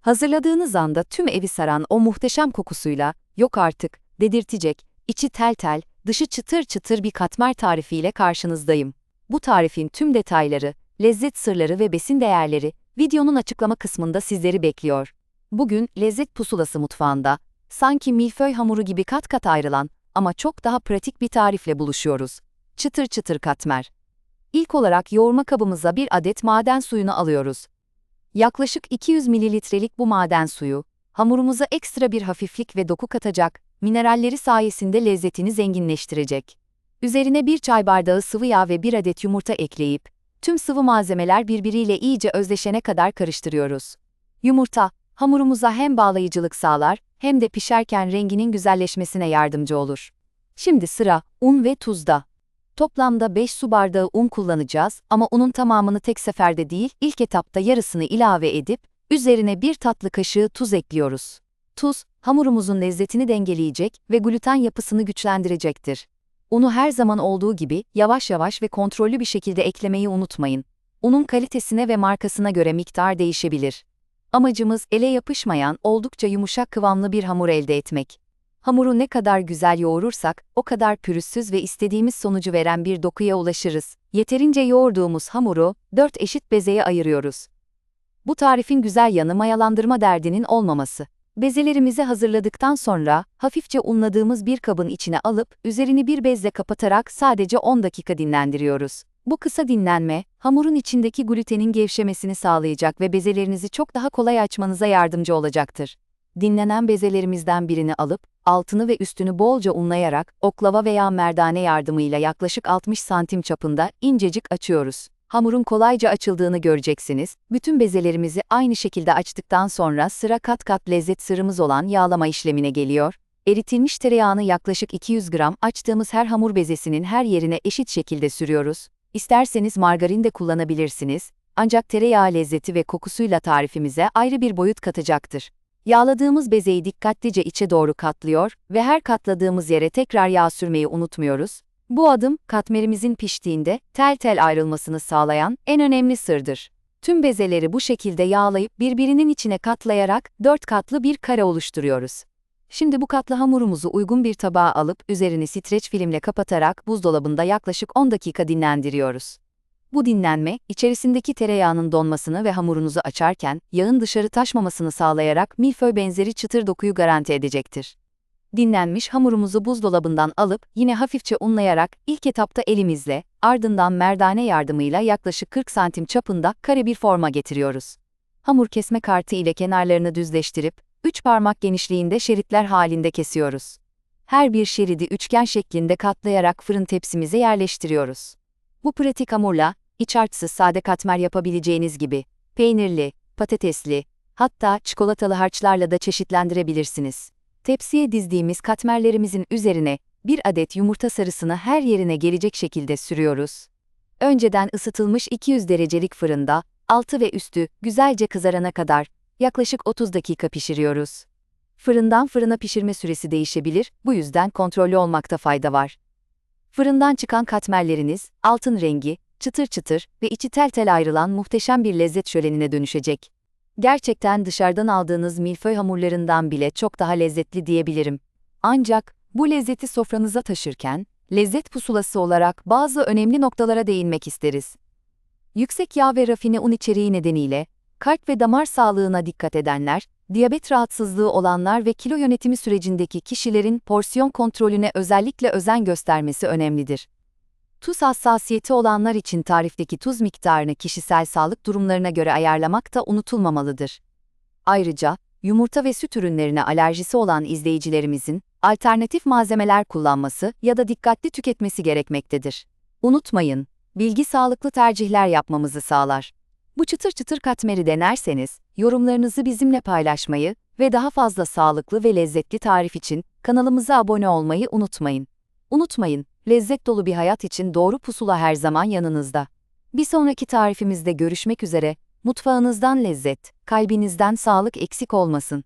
Hazırladığınız anda tüm evi saran o muhteşem kokusuyla, yok artık, dedirtecek, içi tel tel, dışı çıtır çıtır bir katmer tarifiyle karşınızdayım. Bu tarifin tüm detayları, lezzet sırları ve besin değerleri videonun açıklama kısmında sizleri bekliyor. Bugün lezzet pusulası mutfağında, sanki milföy hamuru gibi kat kat ayrılan ama çok daha pratik bir tarifle buluşuyoruz. Çıtır çıtır katmer. İlk olarak yoğurma kabımıza bir adet maden suyunu alıyoruz. Yaklaşık 200 mililitrelik bu maden suyu, hamurumuza ekstra bir hafiflik ve doku katacak, mineralleri sayesinde lezzetini zenginleştirecek. Üzerine bir çay bardağı sıvı yağ ve bir adet yumurta ekleyip, tüm sıvı malzemeler birbiriyle iyice özleşene kadar karıştırıyoruz. Yumurta, hamurumuza hem bağlayıcılık sağlar, hem de pişerken renginin güzelleşmesine yardımcı olur. Şimdi sıra un ve tuzda. Toplamda 5 su bardağı un kullanacağız ama unun tamamını tek seferde değil, ilk etapta yarısını ilave edip, üzerine bir tatlı kaşığı tuz ekliyoruz. Tuz, hamurumuzun lezzetini dengeleyecek ve gluten yapısını güçlendirecektir. Unu her zaman olduğu gibi yavaş yavaş ve kontrollü bir şekilde eklemeyi unutmayın. Unun kalitesine ve markasına göre miktar değişebilir. Amacımız ele yapışmayan, oldukça yumuşak kıvamlı bir hamur elde etmek. Hamuru ne kadar güzel yoğurursak, o kadar pürüzsüz ve istediğimiz sonucu veren bir dokuya ulaşırız. Yeterince yoğurduğumuz hamuru, 4 eşit bezeye ayırıyoruz. Bu tarifin güzel yanı mayalandırma derdinin olmaması. Bezelerimizi hazırladıktan sonra, hafifçe unladığımız bir kabın içine alıp, üzerini bir bezle kapatarak sadece 10 dakika dinlendiriyoruz. Bu kısa dinlenme, hamurun içindeki glutenin gevşemesini sağlayacak ve bezelerinizi çok daha kolay açmanıza yardımcı olacaktır. Dinlenen bezelerimizden birini alıp, altını ve üstünü bolca unlayarak, oklava veya merdane yardımıyla yaklaşık 60 santim çapında incecik açıyoruz. Hamurun kolayca açıldığını göreceksiniz. Bütün bezelerimizi aynı şekilde açtıktan sonra sıra kat kat lezzet sırrımız olan yağlama işlemine geliyor. Eritilmiş tereyağını yaklaşık 200 gram açtığımız her hamur bezesinin her yerine eşit şekilde sürüyoruz. İsterseniz margarin de kullanabilirsiniz. Ancak tereyağı lezzeti ve kokusuyla tarifimize ayrı bir boyut katacaktır. Yağladığımız bezeyi dikkatlice içe doğru katlıyor ve her katladığımız yere tekrar yağ sürmeyi unutmuyoruz. Bu adım, katmerimizin piştiğinde tel tel ayrılmasını sağlayan en önemli sırdır. Tüm bezeleri bu şekilde yağlayıp birbirinin içine katlayarak dört katlı bir kare oluşturuyoruz. Şimdi bu katlı hamurumuzu uygun bir tabağa alıp üzerini streç filmle kapatarak buzdolabında yaklaşık 10 dakika dinlendiriyoruz. Bu dinlenme, içerisindeki tereyağının donmasını ve hamurunuzu açarken yağın dışarı taşmamasını sağlayarak milföy benzeri çıtır dokuyu garanti edecektir. Dinlenmiş hamurumuzu buzdolabından alıp yine hafifçe unlayarak ilk etapta elimizle, ardından merdane yardımıyla yaklaşık 40 santim çapında kare bir forma getiriyoruz. Hamur kesme kartı ile kenarlarını düzleştirip 3 parmak genişliğinde şeritler halinde kesiyoruz. Her bir şeridi üçgen şeklinde katlayarak fırın tepsimize yerleştiriyoruz. Bu pratik hamurla, iç harçsız sade katmer yapabileceğiniz gibi, peynirli, patatesli, hatta çikolatalı harçlarla da çeşitlendirebilirsiniz. Tepsiye dizdiğimiz katmerlerimizin üzerine bir adet yumurta sarısını her yerine gelecek şekilde sürüyoruz. Önceden ısıtılmış 200 derecelik fırında, altı ve üstü güzelce kızarana kadar yaklaşık 30 dakika pişiriyoruz. Fırından fırına pişirme süresi değişebilir, bu yüzden kontrollü olmakta fayda var. Fırından çıkan katmerleriniz, altın rengi, çıtır çıtır ve içi tel tel ayrılan muhteşem bir lezzet şölenine dönüşecek. Gerçekten dışarıdan aldığınız milföy hamurlarından bile çok daha lezzetli diyebilirim. Ancak bu lezzeti sofranıza taşırken, lezzet pusulası olarak bazı önemli noktalara değinmek isteriz. Yüksek yağ ve rafine un içeriği nedeniyle, kalp ve damar sağlığına dikkat edenler, diyabet rahatsızlığı olanlar ve kilo yönetimi sürecindeki kişilerin porsiyon kontrolüne özellikle özen göstermesi önemlidir. Tuz hassasiyeti olanlar için tarifteki tuz miktarını kişisel sağlık durumlarına göre ayarlamak da unutulmamalıdır. Ayrıca, yumurta ve süt ürünlerine alerjisi olan izleyicilerimizin alternatif malzemeler kullanması ya da dikkatli tüketmesi gerekmektedir. Unutmayın, bilgi sağlıklı tercihler yapmamızı sağlar. Bu çıtır çıtır katmeri denerseniz, yorumlarınızı bizimle paylaşmayı ve daha fazla sağlıklı ve lezzetli tarif için kanalımıza abone olmayı unutmayın. Unutmayın, lezzet dolu bir hayat için doğru pusula her zaman yanınızda. Bir sonraki tarifimizde görüşmek üzere, mutfağınızdan lezzet, kalbinizden sağlık eksik olmasın.